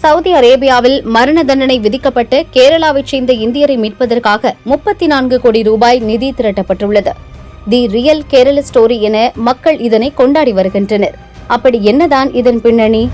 Saudi அரேபியாவில் மரண தண்டனை விதிக்கப்பட்டு கேரளாவைச் சேர்ந்த இந்தியரை மீட்பதற்காக முப்பத்தி நான்கு கோடி ரூபாய் நிதி திரட்டப்பட்டுள்ளது. தி ரியல் கேரள ஸ்டோரி என மக்கள் இதனை கொண்டாடி வருகின்றனர். அப்படி என்னதான் இதன் பின்னணி?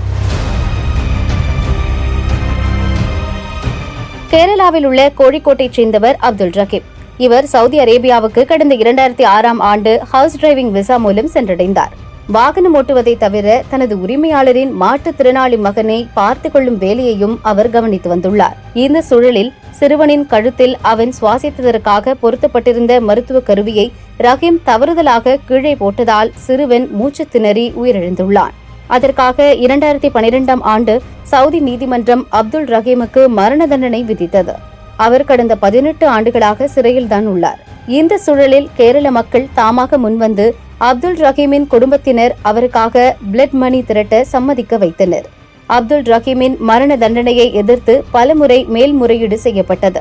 கேரளாவில் உள்ள கோழிக்கோட்டைச் சேர்ந்தவர் அப்துல் ரஹீம் இவர் சவுதி அரேபியாவுக்கு கடந்த இரண்டாயிரத்தி ஆறாம் ஆண்டு ஹவுஸ் டிரைவிங் விசா மூலம் சென்றடைந்தார். வாகனம் ஓட்டுவதை தவிர தனது உரிமையாளரின் மாற்றுத்திறனாளி மகனை பார்த்து கொள்ளும் வேலையையும் அவர் கவனித்து வந்துள்ளார். இந்த சூழலில் சிறுவனின் கழுத்தில் அவன் சுவாசித்ததற்காக பொருத்தப்பட்டிருந்த மருத்துவ கருவியை ரஹீம் தவறுதலாக கீழே போட்டதால் சிறுவன் மூச்சு திணறி உயிரிழந்துள்ளான். அதற்காக இரண்டாயிரத்தி பனிரெண்டாம் ஆண்டு சவுதி நீதிமன்றம் அப்துல் ரஹீமுக்கு மரண தண்டனை விதித்தது. அவர் கடந்த பதினெட்டு ஆண்டுகளாக சிறையில்தான் உள்ளார். இந்த சூழலில் கேரள மக்கள் தாமாக முன்வந்து அப்துல் ரஹீமின் குடும்பத்தினர் அவருக்காக பிளட் மணி திரட்ட சம்மதிக்க வைத்தனர். அப்துல் ரஹீமின் மரண தண்டனையை எதிர்த்து பலமுறை மேல்முறையீடு செய்யப்பட்டது.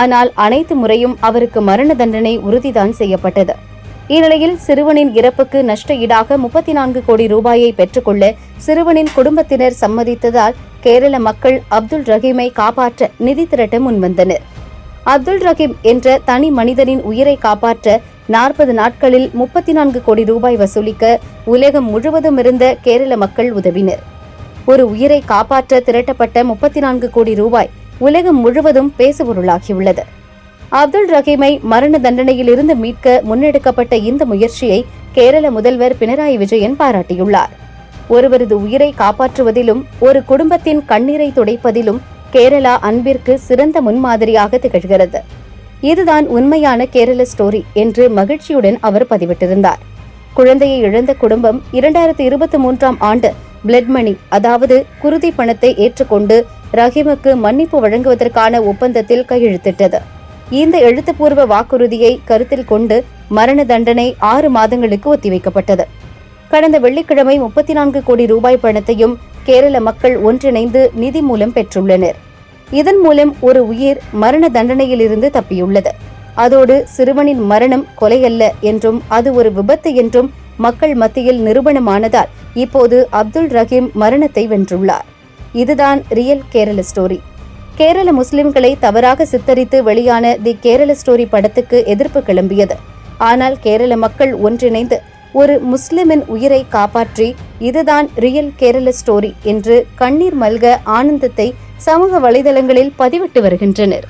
ஆனால் அனைத்து முறையும் அவருக்கு மரண தண்டனை உறுதிதான் செய்யப்பட்டது. இந்நிலையில் சிறுவனின் இறப்புக்கு நஷ்ட ஈடாக முப்பத்தி நான்கு கோடி ரூபாயை பெற்றுக்கொள்ள சிறுவனின் குடும்பத்தினர் சம்மதித்ததால் கேரள மக்கள் அப்துல் ரஹீமை காப்பாற்ற நிதி திரட்ட முன்வந்தனர். அப்துல் ரஹீம் என்ற தனி மனிதனின் உயிரை காப்பாற்ற நாற்பது நாட்களில் முப்பத்தி நான்கு கோடி ரூபாய் வசூலிக்க உலகம் முழுவதும் இருந்த கேரள மக்கள் உதவினர். ஒரு உயிரை காப்பாற்ற திரட்டப்பட்ட முப்பத்தி நான்கு கோடி ரூபாய் உலகம் முழுவதும் பேசுபொருளாகியுள்ளது. அப்துல் ரஹீமை மரண தண்டனையிலிருந்து மீட்க முன்னெடுக்கப்பட்ட இந்த முயற்சியை கேரள முதல்வர் பினராயி விஜயன் பாராட்டியுள்ளார். ஒருவரது உயிரை காப்பாற்றுவதிலும் ஒரு குடும்பத்தின் கண்ணீரை துடைப்பதிலும் கேரளா அன்பிற்கு சிறந்த முன்மாதிரியாக திகழ்கிறது. இதுதான் உண்மையான கேரள ஸ்டோரி என்று மகிழ்ச்சியுடன் அவர் பதிவிட்டிருந்தார். குழந்தையை இழந்த குடும்பம் இரண்டாயிரத்தி இருபத்தி மூன்றாம் ஆண்டு பிளட் மணி அதாவது குருதி பணத்தை ஏற்றுக்கொண்டு ரஹீமுக்கு மன்னிப்பு வழங்குவதற்கான ஒப்பந்தத்தில் கையெழுத்திட்டது. இந்த எழுத்துப்பூர்வ வாக்குறுதியை கருத்தில் கொண்டு மரண தண்டனை ஆறு மாதங்களுக்கு ஒத்திவைக்கப்பட்டது. கடந்த வெள்ளிக்கிழமை முப்பத்தி நான்கு கோடி ரூபாய் பணத்தையும் கேரள மக்கள் ஒன்றிணைந்து நிதி மூலம் பெற்றுள்ளனர். இதன் மூலம் ஒரு உயிர் மரண தண்டனையிலிருந்து தப்பியுள்ளது. அதோடு சிறுவனின் மரணம் கொலையல்ல என்றும் அது ஒரு விபத்து என்றும் மக்கள் மத்தியில் நிரூபணமானதால் இப்போது அப்துல் ரஹீம் மரணத்தை வென்றுள்ளார். இதுதான் ரியல் கேரள ஸ்டோரி. கேரள முஸ்லிம்களை தவறாக சித்தரித்து வெளியான தி கேரள ஸ்டோரி படத்துக்கு எதிர்ப்பு கிளம்பியது. ஆனால் கேரள மக்கள் ஒன்றிணைந்து ஒரு முஸ்லிமின் உயிரை காப்பாற்றி இதுதான் ரியல் கேரள ஸ்டோரி என்று கண்ணீர் மல்க ஆனந்தத்தை சமூக வலைதளங்களில் பதிவிட்டு வருகின்றனர்.